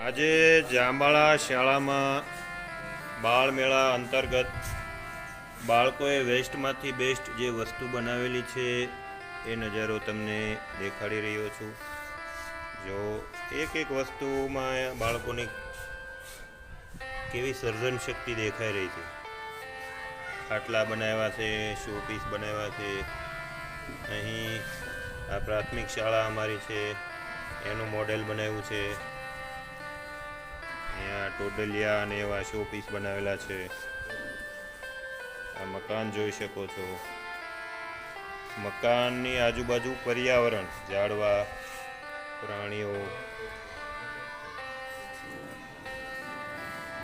આજે જાંબાળા શાળામાં બાળ મેળા અંતર્ગત બાળકોએ વેસ્ટમાંથી બેસ્ટ જે વસ્તુ બનાવેલી છે એ નજારો તમને દેખાડી રહ્યો છું. જો એક એક વસ્તુમાં બાળકોની કેવી સર્જન શક્તિ દેખાઈ રહી છે. ખાટલા બનાવ્યા છે, શોપીસ બનાવ્યા છે. અહીં આ પ્રાથમિક શાળા અમારી છે, એનું મોડેલ બનાવ્યું છે. અહીંયા ટોડલિયા અને એવા શોપીસ બનાવેલા છે. આ મકાન જોઈ શકો છો. મકાનની આજુબાજુ પર્યાવરણ, ઝાડવા, પ્રાણીઓ.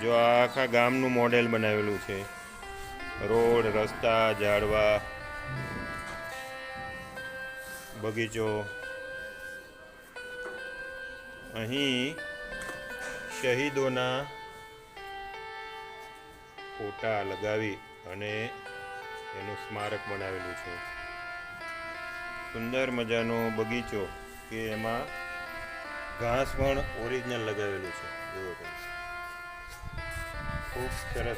જો આ આખા ગામનું મોડેલ બનાવેલું છે. રોડ, રસ્તા, ઝાડવા, બગીચો. અહીં શહીદોના ફોટા લગાવી અને એનું સ્મારક બનાવેલું છે. સુંદર મજાનો બગીચો કે એમાં ઘાસ પણ ઓરિજિનલ લગાવેલું છે. ખૂબ સરસ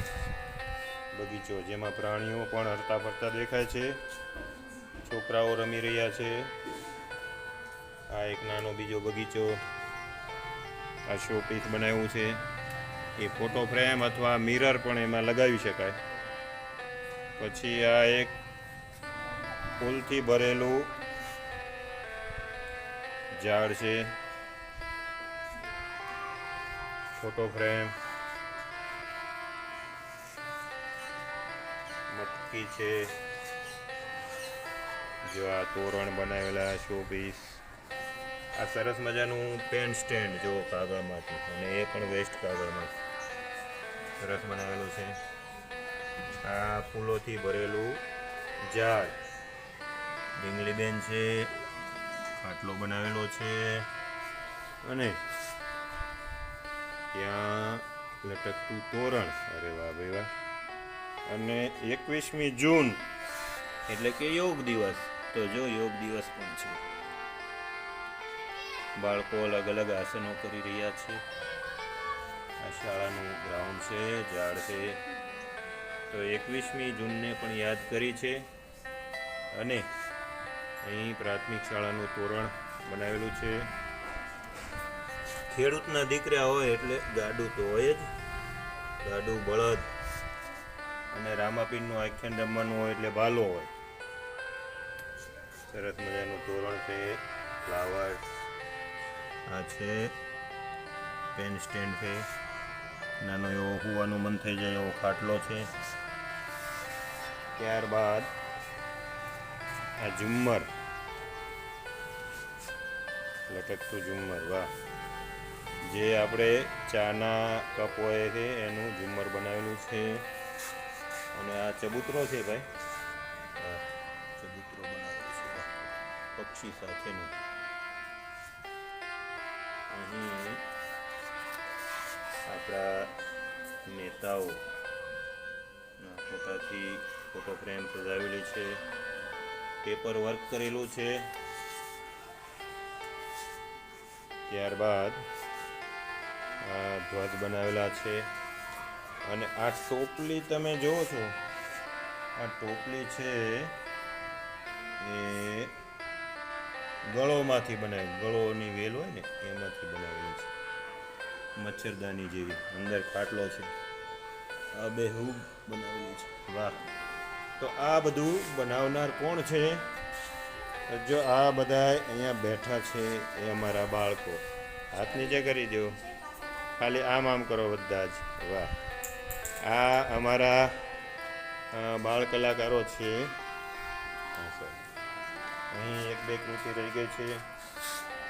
બગીચો જેમાં પ્રાણીઓ પણ હરતા ફરતા દેખાય છે. છોકરાઓ રમી રહ્યા છે. આ એક નાનો બીજો બગીચો આ શો પીસ બનાવ્યું છે. એ ફોટો ફ્રેમ અથવા મિરર પણ એમાં લગાવી શકાય. પછી આ એક ફૂલથી ભરેલું ઝાડ છે. ફોટો ફ્રેમ મટકી છે. જો આ તોરણ બનાવેલા શો પીસ આ સરસ મજાનું પેન સ્ટેન્ડ જો કાગળમાંથી અને એ પણ વેસ્ટ કાગળમાં. સરસ બનાવેલું છે. આ ફૂલોથી ભરેલું ઝાડ ડીંગલીબેન છે, ખાટલો બનાવેલો છે અને ત્યાં લટકતું તોરણ. અરે વાહ ભાઈ વાહ. અને એકવીસમી જૂન, એટલે કે યોગ દિવસ. તો જો યોગ દિવસ પણ છે. બાળકો અલગ અલગ આસનો કરી રહ્યા છે. આ શાળાનું ગ્રાઉન્ડ છે, ઝાડ છે. તો એકવીસમી જૂનને પણ યાદ કરી છે. અને અહીં પ્રાથમિક શાળાનું તોરણ બનાવેલું છે. ખેડૂતના દીકરા હોય એટલે ગાડું તો હોય જ. ગાડું, બળદ અને રામાપીરનું આખ્યાન રમવાનું હોય એટલે ભાલો હોય. સરસ મજાનું તોરણ છે, ફ્લાવર. આ છે. પેન સ્ટેન્ડ છે. નાનો એવો હોવાનું મન થઈ જાય એવો ખાટલો છે. ત્યારબાદ આ ઝુમ્મર. લટકતું ઝુમ્મર, વાહ. જે આપણે ચાના કપ હોય છે, એનું ઝુમ્મર બનાવેલું છે. અને આ ચબૂતરો છે ભાઈ. ચબૂતરો બનાવેલો છે. પક્ષી સાથેનું. અહીં આપણા નેતાઓ પોતાથી ફોટો ફ્રેમ સજાવેલી છે પેપર વર્ક કરેલું છે. ત્યારબાદ આ ધ્વજ બનાવેલા છે અને આ ટોપલી તમે જુઓ છો. આ ટોપલી છે એ ગળોમાંથી બનાવી ગળોની વેલ હોય ને, એમાંથી બનાવેલી છે. મચ્છરદાની જેવી, અંદર ખાટલો છે. આ બે હું બનાવેલી છે. વાહ. તો આ બધું બનાવનાર કોણ છે? જો આ બધા અહીંયા બેઠા છે એ અમારા બાળકો. હાથ નીચે કરી દો. ખાલી આમ આમ કરો બધા જ. વાહ. આ અમારા બાળ કલાકારો છે. અહીં એક બે કૃતિ રહી ગઈ છે.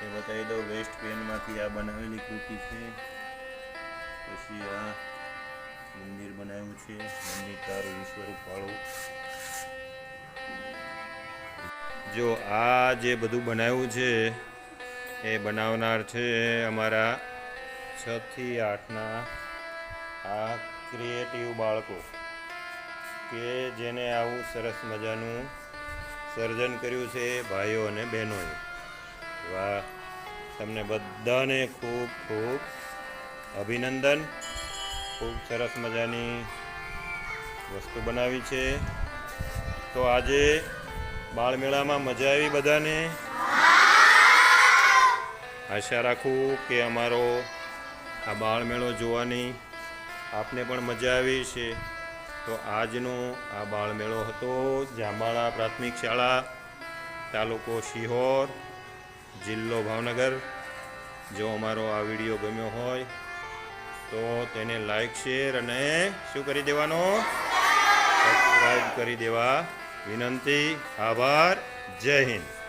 એ બતાવી દઉં વેસ્ટ પેનમાંથી આ બનાવેલી કૃતિ છે. પછી આ મંદિર બનાવ્યું છે. મંદિર તારું ઈશ્વર ઉપાડું. જો આ જે બધું બનાવ્યું છે, એ બનાવનાર છે અમારા છ થી આઠના આ ક્રિએટિવ બાળકો, કે જેને આવું સરસ મજાનું સર્જન કર્યું છે ભાઈઓ અને બહેનોએ. વાહ, તમને બધાને ખૂબ ખૂબ અભિનંદન. ખૂબ સરસ મજાની વસ્તુ બનાવી છે. તો આજે બાળમેળામાં મજા આવી બધાને? આશા રાખું કે અમારો આ બાળમેળો જોવાની આપને પણ મજા આવી છે તો આજનો આ બાળમેળો હતો જાંબાળા પ્રાથમિક શાળા, તાલુકો શિહોર, જિલ્લો ભાવનગર. જો અમારો આ વીડિયો ગમ્યો હોય તો તેને લાઈક, શેર અને શું કરી દેવાનો? સબસ્ક્રાઈબ કરી દેવા વિનંતી. આભાર. જય હિન્દ.